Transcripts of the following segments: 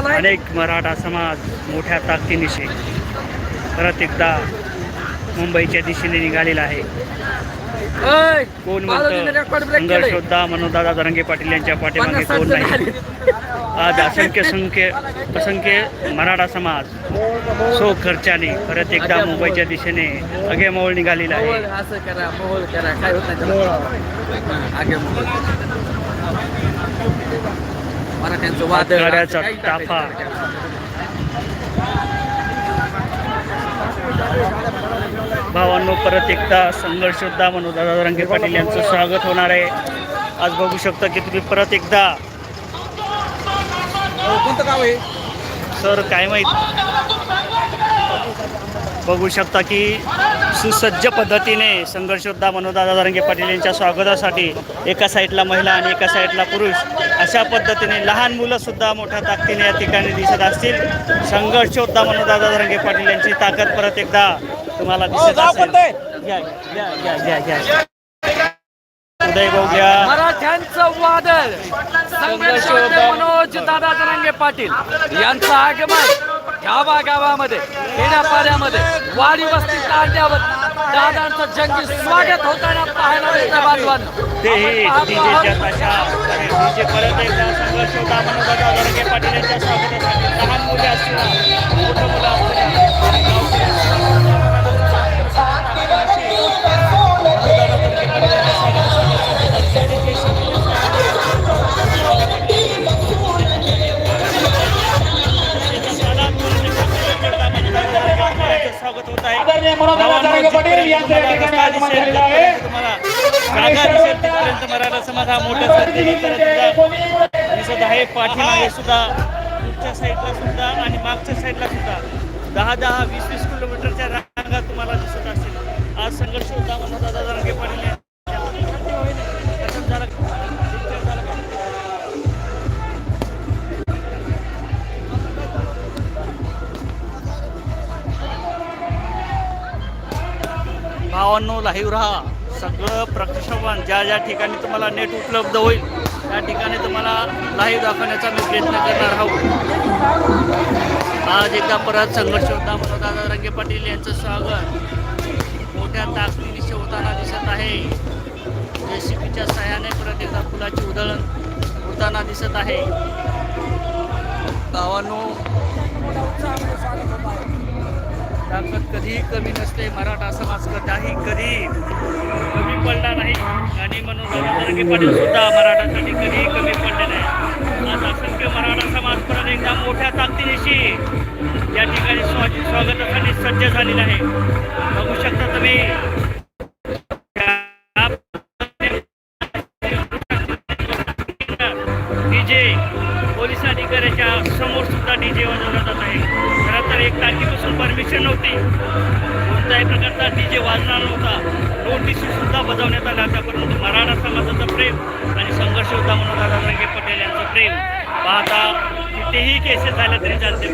आलाय अनेक मराठा समाज मोठ्या ताकदीनिशी परत एकदा मुंबईच्या दिशेने निघालेला आहे. कोण बालाजीने म्हणतं? रेकॉर्ड ब्रेक संघर्ष केलंय. योद्धा मनोदादा दरंगे पाटील यांच्या पाठीमागे कोण नाही. आज असंख्य संख्य असंख्य मराठा समाज सो खर्चाने परत एकदा मुंबईच्या दिशेने अगेमोळ निघालेला आहे. मराठ्यांचं वादळ गाड्याचा काही ताफा. भावांनो परत एकदा संघर्ष योद्धा मनोदादा दरंगे पाटील यांचं स्वागत होणार आहे. आज बघू शकता की तुम्ही परत एकदा कोणतं गाव आहे? सर काय माहीत? बघू शकता की सुसज्ज पद्धतीने संघर्षोद्धा मनोदादा दारंगे पाटील यांच्या स्वागतासाठी एका साईडला महिला आणि एका साईडला पुरुष अशा पद्धतीने लहान मुलंसुद्धा मोठ्या ताकदीने या ठिकाणी दिसत असतील संघर्षोद्धा मनोदादा दारंगे पाटील यांची ताकद परत एकदा तुम्हाला दिसत असेल घ्या, घ्या, घ्या, घ्या, घ्या. उदय भाऊ घ्या मराठ्यांचं वादळ. मनोज दादा जरांगे पाटील यांचं आगमन गावा गावामध्ये खेड्यापाड्यामध्ये वाडी वस्ती काढण्यावर दादांचं जंगी स्वागत होताना पाहायला मिळतं बांधवांनो तेही आपण डीजेच्या पाहतो. ताशा डीजे परत एकदा संघर्ष होता. पाटील यांच्या स्वागतासाठी लहान मुले असतील मोठं मुलं असतील मराठा समाज हा मोठ्या संख्येने परत सुद्धा दिसत आहे पाठीमागे सुद्धा पुढच्या साईडला सुद्धा आणि मागच्या साईडला सुद्धा दहा दहा वीस वीस किलोमीटरच्या रांगा तुम्हाला दिसत असेल आज संघर्ष होता म्हणून दादा जरांगे पाटील भावांनो लाईव्ह राहा. सगळं प्रक्षेपण ज्या ज्या ठिकाणी तुम्हाला नेट उपलब्ध होईल त्या ठिकाणी तुम्हाला लाईव्ह दाखवण्याचा मी प्रयत्न करणार आहोत. आज एकदा परत संघर्ष होता म्हणून दादा रंगे पाटील यांचं स्वागत. मोठ्या ताकदीनिशी होताना दिसत आहे. जेसीपीच्या सहाय्याने परत एकदा फुलाची उधळण होताना दिसत आहे. गावांनो ताकद कधीही कमी नसते. मराठा समाज कदाही कधी कमी पडला नाही. आणि म्हणून रंगे पाटील सुद्धा मराठासाठी कधीही कमी पडले नाही. आज असंख्य मराठा समाज परत एकदा मोठ्या ताकदीनिशी या ठिकाणी स्वागतासाठी सज्ज झालेला आहे. बघू शकता तुम्ही परमिशन कोणत्याही प्रकारचा डीजे वाजणार नव्हता. तो सुद्धा बजावण्यात आला होता परंतु मराठा समाजाचं प्रेम आणि संघर्ष होता म्हणून दादासाहेब पटेल यांचं प्रेम. पाहता कितीही केसेस झाल्या तरी चालते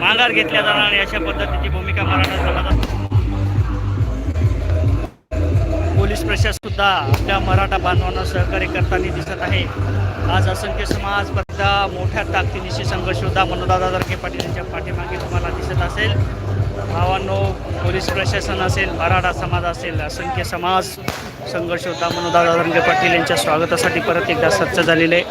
माघार घेतल्या जाणार अशा पद्धतीची भूमिका मराठा समाजात पोलीस प्रशासन सुद्धा आपल्या मराठा बांधवांना सहकार्य करताना दिसत आहे. आज असंख्य समाज स्पर्धा मोठ्या ताकदीनिशी संघर्ष होता मनोदादा दर्गे पाटील यांच्या पाठीमागे तुम्हाला दिसत असेल. भावांनो पोलीस प्रशासन असेल मराठा समाज असेल असंख्य समाज संघर्ष होता मनोदादा दरंगे पाटील यांच्या स्वागतासाठी परत एकदा सज्ज झालेले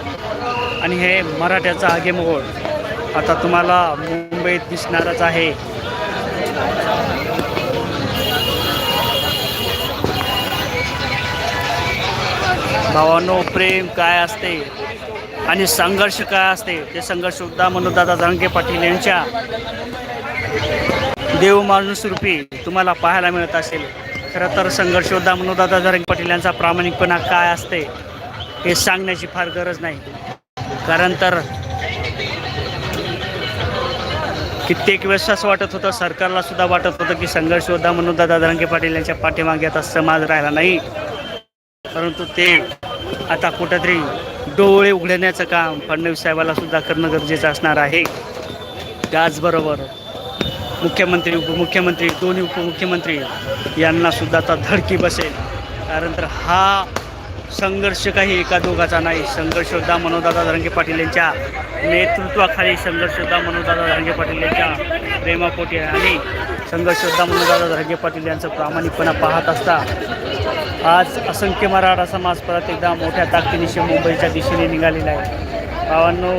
आणि हे मराठ्याचा आगेमोड आता तुम्हाला मुंबईत दिसणारच आहे. भावांनो प्रेम काय असते आणि संघर्ष काय असते? ते संघर्ष सुद्धा मनोदादा धनके पाटील यांच्या देव तुम्हाला पाहायला मिळत असेल. खरं तर संघर्ष योद्धा मनोदादा पाटील यांचा प्रामाणिकपणा काय असते हे सांगण्याची फार गरज नाही. कारण तर कित्येक वेळेस असं वाटत होतं सरकारला सुद्धा वाटत होतं की संघर्ष म्हणून दादा धरंगे पाटील यांच्या पाठीमागे आता समाज राहिला नाही. परंतु ते आता कुठंतरी डोळे उघडण्याचं काम फडणवीस साहेबाला सुद्धा करणं गरजेचं असणार आहे. त्याचबरोबर मुख्यमंत्री उपमुख्यमंत्री दोन्ही उपमुख्यमंत्री यांना सुद्धा आता धडकी बसेल. कारण तर हा संघर्ष काही एका दोघाचा नाही. संघर्ष मनोदादा धरंगे पाटील यांच्या नेतृत्वाखाली संघर्ष योद्धा मनोदादा धरंगे पाटील यांच्या प्रेमापोटी आहे आणि संघर्षोद्धा मनोदादा धरंगे पाटील यांचं प्रामाणिकपणा पाहत असता आज असंख्य मराठा समाज परत एकदा मोठ्या ताकदीनिशी मुंबईच्या दिशेने निघालेला आहे. बावांनो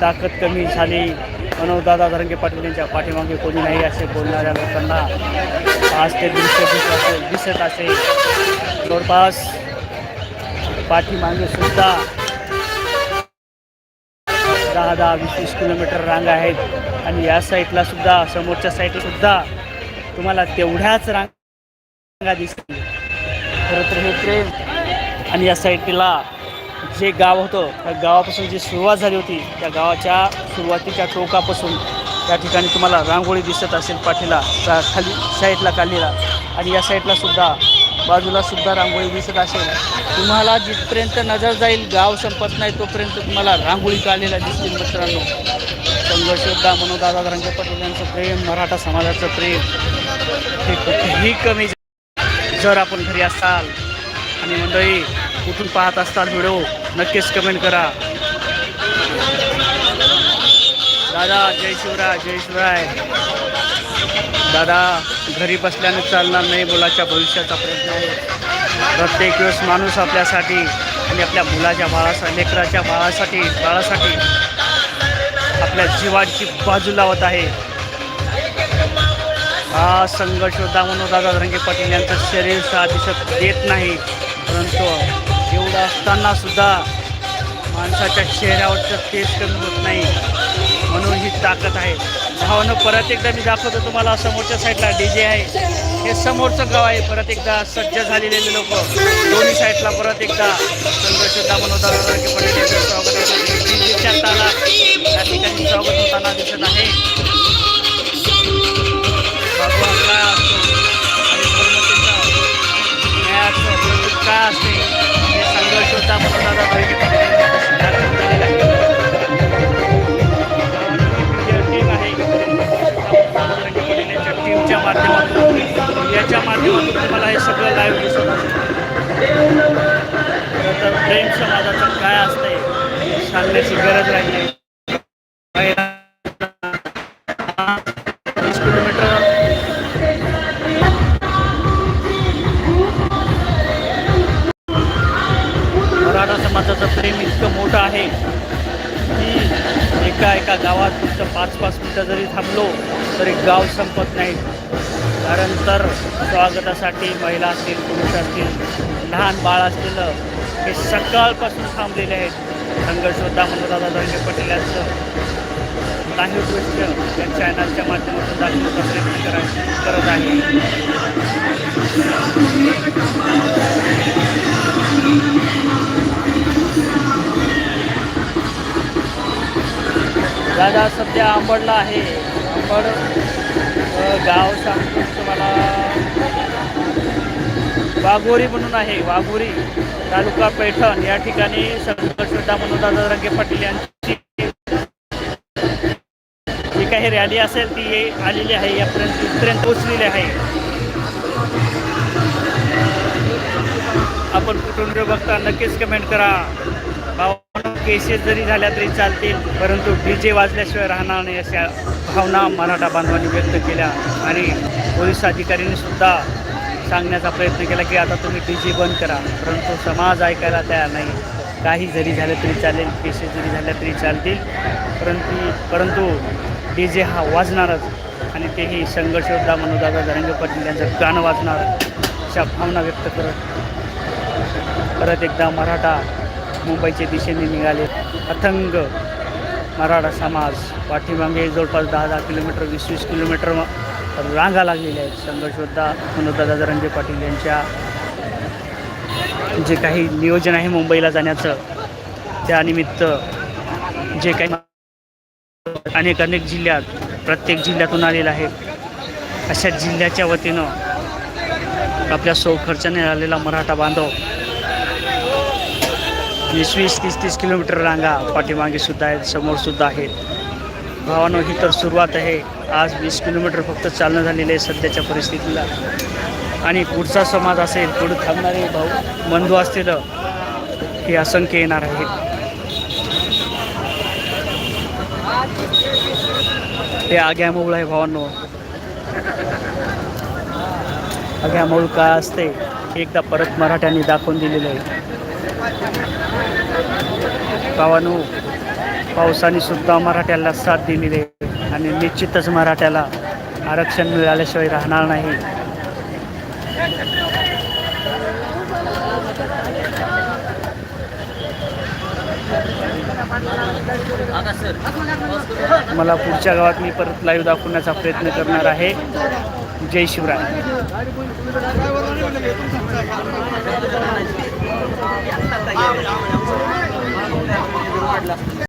ताकद कमी झाली. मनोदादा धरंगे पाटील यांच्या पाठीमागे कोणी नाही असे बोलणाऱ्या लोकांना आज ते दिसत असेल दिसत असेल जवळपास पाठीमागे सुद्धा दहा दहा वीस वीस किलोमीटर रांगा आहेत. आणि या साईडला सुद्धा समोरच्या साईडला सुद्धा तुम्हाला तेवढ्याच रांगा दिसतील. खरं तर हे ट्रेन आणि या साईडला जे गाव होतं त्या गावापासून जी सुरुवात झाली होती त्या गावाच्या सुरुवातीच्या टोकापासून त्या ठिकाणी तुम्हाला रांगोळी दिसत असेल पाठीला त्या खाली साईडला काढलेला आणि या साईडला सुद्धा बाजूला सुद्धा रांगोळी दिसत असेल. तुम्हाला जिथपर्यंत नजर जाईल गाव संपत नाही तोपर्यंत तुम्हाला रांगोळी काढलेल्या दिसतील मित्रांनो. संघर्ष योद्धा मनोदादा रंगे पाटील यांचं प्रेम मराठा समाजाचं प्रेम हे कुठेही कमी जर आपण घरी असाल. आणि मंडळी कुठून पाहत असताल व्हिडिओ नक्कीच कमेंट करा. दादा जय शिवराय जय शिवराय. दादा घरी बसल्याने चालणार नाही मुलाच्या भविष्याचा प्रश्न आहे. प्रत्येक वेळेस माणूस आपल्यासाठी आणि आपल्या मुलाच्या बाळासाठी लेकराच्या बाळासाठी बाळासाठी आपल्या जीवाची बाजू लावत आहे. हा संघर्ष होता म्हणून दादा रंगे पाटील यांचं शरीर साथ दिसत देत नाही परंतु असताना सुद्धा माणसाच्या चेहऱ्यावरचं तेज कमी होत नाही म्हणून ही ताकद आहे. भावनं परत एकदा मी दाखवतो तुम्हाला समोरच्या साईडला डी जे आहे. हे समोरचं गाव आहे. परत एकदा सज्ज झालेले लोक. दोन्ही साईडला परत एकदा संघर्ष मनोदारांचे पटेल स्वागत आहे डीजेच्या ताला त्या ठिकाणी स्वागत होताना दिसत आहे. टीमच्या माध्यमातून याच्या माध्यमातून तुम्हाला हे सगळं लाईव्ह दिसत असेल खरं तर प्रेम समाजाचं काय असतंय सांगण्याची गरज राहिली की एका एका गावात फक्त पाच पाच मिनटं जरी थांबलो तरी गाव संपत नाही. कारण तर स्वागतासाठी महिला असतील पुरुष असतील लहान बाळ असतील हे सकाळपासून थांबलेले आहेत. संघर्षोद्धा मनोदादा दादा पटेल यांचं काही गोष्ट या चॅनलच्या माध्यमातून दाखवण्याचा प्रयत्न करा करत आहे. दादा सध्या आंबडला आहे. आंबड गाव सांगतो तुम्हाला. वाघोरी म्हणून आहे वाघोरी तालुका पैठण. या ठिकाणी संघर्षदा म्हणून दादा रंगे पाटील यांची. जी काही रॅली असेल ती आलेली आहे. यापर्यंत इथपर्यंत पोचलेली आहे. आपण कुठून बघता नक्कीच कमेंट करा. भावना केसेस जरी झाल्या तरी चालतील परंतु डी जे वाजल्याशिवाय राहणार नाही अशा भावना मराठा बांधवांनी व्यक्त केल्या. आणि पोलीस अधिकाऱ्यांनी सुद्धा सांगण्याचा प्रयत्न केला की आता तुम्ही डी जे बंद करा परंतु समाज ऐकायला तयार नाही. काही जरी झालं तरी चालेल केसेस जरी झाल्या तरी चालतील परंतु परंतु डी जे हा वाजणारच. आणि तेही संघर्ष म्हणून दादा धरंग पाटील यांचं गाणं वाजणार अशा भावना व्यक्त करत परत एकदा मराठा मुंबईच्या दिशेने निघाले. अथंग मराठा समाज पाठीमागे जवळपास दहा दहा किलोमीटर वीस वीस किलोमीटर रांगा लागलेल्या आहेत. संघर्षोद्धा मनोदादा धरंगे पाटील यांच्या जे काही नियोजन आहे मुंबईला जाण्याचं त्यानिमित्त जे काही अनेक अनेक जिल्ह्यात प्रत्येक जिल्ह्यातून आलेलं आहे. अशा जिल्ह्याच्या वतीनं आपल्या सौ खर्चाने आलेला मराठा बांधव वीस वीस तीस तीस किलोमीटर रांगा पाठीमागे सुद्धा आहेत समोर सुद्धा आहेत. भावानो ही तर सुरुवात आहे. आज वीस किलोमीटर फक्त चालणं झालेलं आहे सध्याच्या परिस्थितीला. आणि पुढचा समाज असेल पुढे थांबणारे भाऊ बंधू असतील हे असंख्य येणार आहे. हे आग्या मऊळ आहे भावांनो. आग्या मऊळ काय असते हे एकदा परत मराठ्यांनी दाखवून दिलेलं आहे. गावानो पावसाने सुद्धा मराठ्याला साथ दिलेली आहे आणि निश्चितच मराठ्याला आरक्षण मिळाल्याशिवाय राहणार नाही. मला पुढच्या गावात मी परत लाईव्ह दाखवण्याचा प्रयत्न करणार आहे. जय शिवराय. Ya está el.